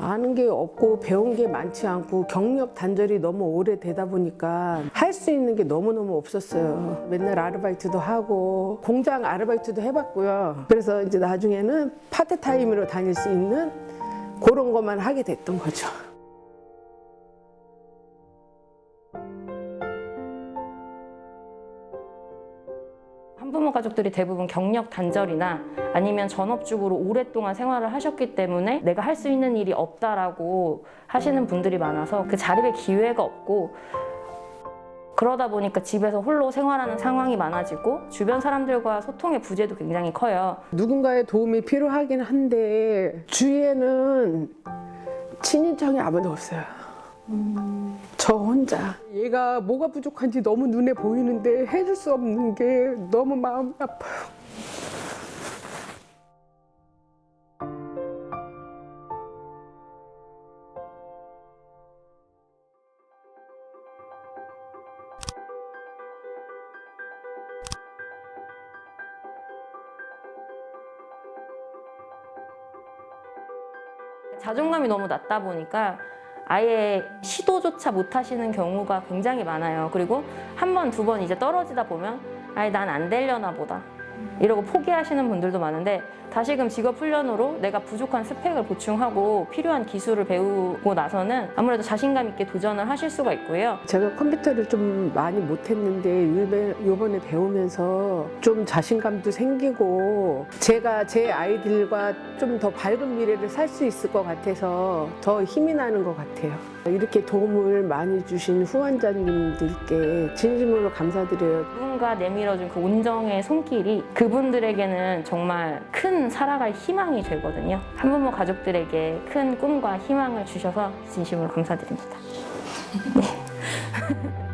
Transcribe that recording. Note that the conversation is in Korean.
아는 게 없고 배운 게 많지 않고 경력 단절이 너무 오래되다 보니까 할 수 있는 게 너무너무 없었어요. 맨날 아르바이트도 하고 공장 아르바이트도 해봤고요. 그래서 이제 나중에는 파트타임으로 다닐 수 있는 그런 것만 하게 됐던 거죠. 한부모 가족들이 대부분 경력 단절이나 아니면 전업주부로 오랫동안 생활을 하셨기 때문에 내가 할 수 있는 일이 없다라고 하시는 분들이 많아서 그 자립의 기회가 없고 그러다 보니까 집에서 홀로 생활하는 상황이 많아지고 주변 사람들과 소통의 부재도 굉장히 커요. 누군가의 도움이 필요하긴 한데 주위에는 친인척이 아무도 없어요. 저 혼자 얘가 뭐가 부족한지 너무 눈에 보이는데 해줄 수 없는 게 너무 마음이 아파요. 자존감이 너무 낮다 보니까 아예 시도조차 못 하시는 경우가 굉장히 많아요. 그리고 한 번, 두 번 이제 떨어지다 보면 아예 난 안 되려나 보다. 이러고 포기하시는 분들도 많은데 다시금 직업 훈련으로 내가 부족한 스펙을 보충하고 필요한 기술을 배우고 나서는 아무래도 자신감 있게 도전을 하실 수가 있고요. 제가 컴퓨터를 좀 많이 못했는데 요번에 배우면서 좀 자신감도 생기고 제가 제 아이들과 좀 더 밝은 미래를 살 수 있을 것 같아서 더 힘이 나는 것 같아요. 이렇게 도움을 많이 주신 후원자님들께 진심으로 감사드려요. 누군가 내밀어준 그 온정의 손길이 그분들에게는 정말 큰 살아갈 희망이 되거든요. 한부모 가족들에게 큰 꿈과 희망을 주셔서 진심으로 감사드립니다. 네.